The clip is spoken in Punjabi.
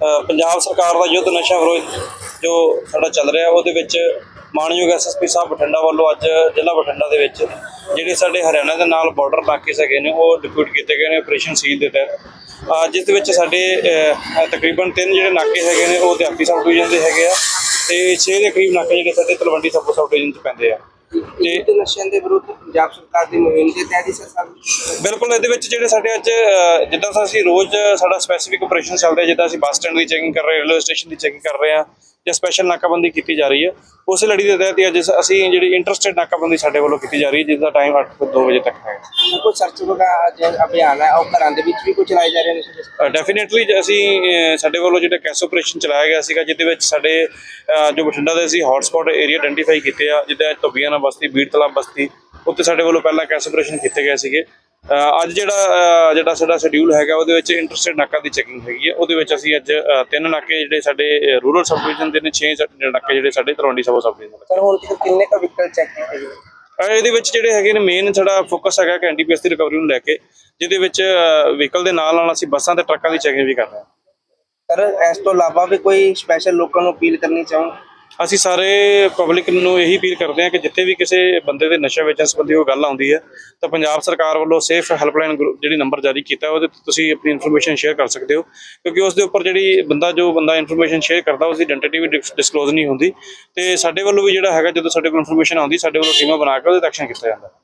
ਪੰਜਾਬ ਸਰਕਾਰ ਦਾ ਯੁੱਧ ਨਸ਼ਾ ਵਿਰੋਧ ਜੋ ਸਾਡਾ ਚੱਲ ਰਿਹਾ, ਉਹਦੇ ਵਿੱਚ ਮਾਨਯੋਗ ਐਸਐਸਪੀ ਸਾਹਿਬ ਬਠਿੰਡਾ ਵੱਲੋਂ ਅੱਜ ਜ਼ਿਲ੍ਹਾ ਬਠਿੰਡਾ ਦੇ ਵਿੱਚ ਜਿਹੜੇ ਸਾਡੇ ਹਰਿਆਣਾ ਦੇ ਨਾਲ ਬਾਰਡਰ ਨਾਕੇ ਹੈਗੇ ਨੇ, ਉਹ ਡਿਪਿਊਟ ਕੀਤੇ ਗਏ ਨੇ ਆਪਰੇਸ਼ਨ ਸੀਲ ਦੇ ਤਹਿਤ। ਜਿਸ ਦੇ ਵਿੱਚ ਸਾਡੇ ਤਕਰੀਬਨ ਤਿੰਨ ਜਿਹੜੇ ਨਾਕੇ ਹੈਗੇ ਨੇ, ਉਹ ਦਿਹਾਤੀ ਸਬ ਡਿਵੀਜ਼ਨ ਦੇ ਹੈਗੇ ਆ ਤੇ 6 ਦੇ ਕਰੀਬ ਨਾਕੇ ਜਿਹੜੇ ਸਾਡੇ ਤਲਵੰਡੀ ਸਬ ਸਬ ਡਿਵੀਜ਼ਨ ਚ ਪੈਂਦੇ ਆ। ਤੇ ਨਸ਼ਿਆਂ ਦੇ ਵਿਰੁੱਧ ਪੰਜਾਬ ਸਰਕਾਰ ਦੀ ਮੁਹਿੰਮ ਦੇ ਤਹਿਤ ਹੀ ਸਰਕਾਰ ਬਿਲਕੁਲ ਇਹਦੇ ਵਿੱਚ ਜਿਹੜੇ ਸਾਡੇ ਅੱਜ ਜਿੱਦਾਂ ਅਸੀਂ ਰੋਜ਼ ਸਾਡਾ ਸਪੈਸੀਫਿਕ ਆਪਰੇਸ਼ਨ ਚੱਲਦਾ ਜਿੱਦਾਂ ਅਸੀਂ ਬੱਸ ਸਟੈਂਡ ਦੀ ਚੈਕਿੰਗ ਕਰ ਰਹੇ ਰੇਲਵੇ ਸਟੇਸ਼ਨ ਦੀ ਚੈਕਿੰਗ ਕਰ ਰਹੇ ਹਾਂ ਜਾਂ ਸਪੈਸ਼ਲ ਨਾਕਾਬੰਦੀ ਕੀਤੀ ਜਾ ਰਹੀ ਹੈ। ਉਸੇ ਲੜੀ ਦੇ ਤਹਿਤ ਅੱਜ ਅਸੀਂ ਜਿਹੜੀ ਇੰਟਰਸਟਿਡ ਨਾਕਾਬੰਦੀ ਸਾਡੇ ਵੱਲੋਂ ਕੀਤੀ ਜਾ ਰਹੀ ਹੈ ਜਿਸ ਦਾ ਟਾਈਮ 8 ਤੋਂ 2 ਵਜੇ ਤੱਕ ਹੈ। ਕੋਈ ਸਰਚ ਵਗਾ ਅੱਜ ਅਭਿਆਨ ਹੈ ਉਹ ਘਰਾਂ ਦੇ ਵਿੱਚ ਵੀ ਕੋਈ ਚਲਾਏ ਜਾ ਰਹੇ ਨੇ ਡੈਫੀਨਿਟਲੀ ਅਸੀਂ ਸਾਡੇ ਵੱਲੋਂ ਜਿਹੜਾ ਕੈਸ ਆਪਰੇਸ਼ਨ ਚਲਾਇਆ ਗਿਆ ਸੀਗਾ ਜਿਹਦੇ ਵਿੱਚ ਸਾਡੇ ਜੋ ਬਠਿੰਡਾ ਦੇ ਅਸੀਂ ਹੌਟਸਪੌਟ ਏਰੀਆ ਆਇਡੈਂਟੀਫਾਈ ਕੀਤੇ ਆ ਜਿੱਦਾਂ ਧੁੱਬੀਆਣਾ ਬਸਤੀ ਬੀੜ ਤਲਾਬ ਬਸਤੀ ਉੱਤੇ ਸਾਡੇ ਵੱਲੋਂ ਪਹਿਲਾਂ ਕੈਸ ਆਪਰੇਸ਼ਨ ਕੀਤੇ ਗਏ ਸੀਗੇ। ਅੱਜ ਜਿਹੜਾ ਜਿਹੜਾ ਸਾਡਾ ਸ਼ਡਿਊਲ ਹੈਗਾ ਉਹਦੇ ਵਿੱਚ ਇੰਟਰਸਟਿਡ ਨਾਕਾ ਦੀ ਚੈਕਿੰਗ ਹੈਗੀ ਹੈ। ਉਹਦੇ ਵਿੱਚ ਅਸੀਂ ਅੱਜ ਤਿੰਨ ਨਾਕੇ ਜਿਹੜੇ ਸਾਡੇ ਰੂਰਲ ਸਬ ਡਿਵੀਜ਼ਨ ਦੇ ਨੇ 6 ਨਾਕੇ ਜਿਹੜੇ ਸਾਡੇ Talwandi Sabo sub division sir ਹੁਣ ਕਿੰਨੇ ਕ ਵਹੀਕਲ ਚੈੱਕ ਕੀਤੇ ਗਏ ਇਹਦੇ ਵਿੱਚ ਜਿਹੜੇ ਹੈਗੇ ਨੇ ਮੇਨ ਸਾਡਾ ਫੋਕਸ ਹੈਗਾ ਕਿ ਐਨਡੀਪੀਐਸ ਦੀ ਰਿਕਵਰੀ ਨੂੰ ਲੈ ਕੇ ਜਿਹਦੇ ਵਿੱਚ ਵਹੀਕਲ ਦੇ ਨਾਲ ਨਾਲ ਅਸੀਂ ਬੱਸਾਂ ਤੇ ਟਰੱਕਾਂ ਦੀ ਚੈਕਿੰਗ ਵੀ ਕਰ ਰਹੇ ਹਾਂ। ਸਰ ਇਸ ਤੋਂ ਇਲਾਵਾ ਵੀ ਕੋਈ ਸਪੈਸ਼ਲ ਲੋਕਾਂ ਨੂੰ ਅਪੀਲ ਕਰਨੀ ਚਾਹੋ ਅਸੀਂ ਸਾਰੇ ਪਬਲਿਕ ਨੂੰ ਇਹੀ ਅਪੀਲ ਕਰਦੇ ਹਾਂ ਕਿ ਜਿੱਥੇ ਵੀ ਕਿਸੇ ਬੰਦੇ ਦੇ ਨਸ਼ਾ ਵੇਚਣ ਸੰਬੰਧੀ ਕੋਈ ਗੱਲ ਆਉਂਦੀ ਹੈ, ਤਾਂ ਪੰਜਾਬ ਸਰਕਾਰ ਵੱਲੋਂ ਸੇਫ ਹੈਲਪਲਾਈਨ ਜਿਹੜੀ ਨੰਬਰ ਜਾਰੀ ਕੀਤਾ, ਉਹਦੇ ਤੇ ਤੁਸੀਂ ਆਪਣੀ ਇਨਫੋਰਮੇਸ਼ਨ ਸ਼ੇਅਰ ਕਰ ਸਕਦੇ ਹੋ, ਕਿਉਂਕਿ ਉਸ ਦੇ ਉੱਪਰ ਜਿਹੜੀ ਬੰਦਾ, ਜੋ ਬੰਦਾ ਇਨਫੋਰਮੇਸ਼ਨ ਸ਼ੇਅਰ ਕਰਦਾ ਉਸ ਦੀ ਆਇਡੈਂਟੀ ਵੀ ਡਿਸਕਲੋਜ਼ ਨਹੀਂ ਹੁੰਦੀ, ਤੇ ਸਾਡੇ ਵੱਲੋਂ ਵੀ ਜਿਹੜਾ ਹੈਗਾ, ਜਦੋਂ ਸਾਡੇ ਕੋਲ ਇਨਫੋਰਮੇਸ਼ਨ ਆਉਂਦੀ, ਸਾਡੇ ਵੱਲੋਂ ਟੀਮਾਂ ਬਣਾ ਕੇ ਉਹਦੇ ਤੇ ਐਕਸ਼ਨ ਕੀਤਾ ਜਾਂਦਾ।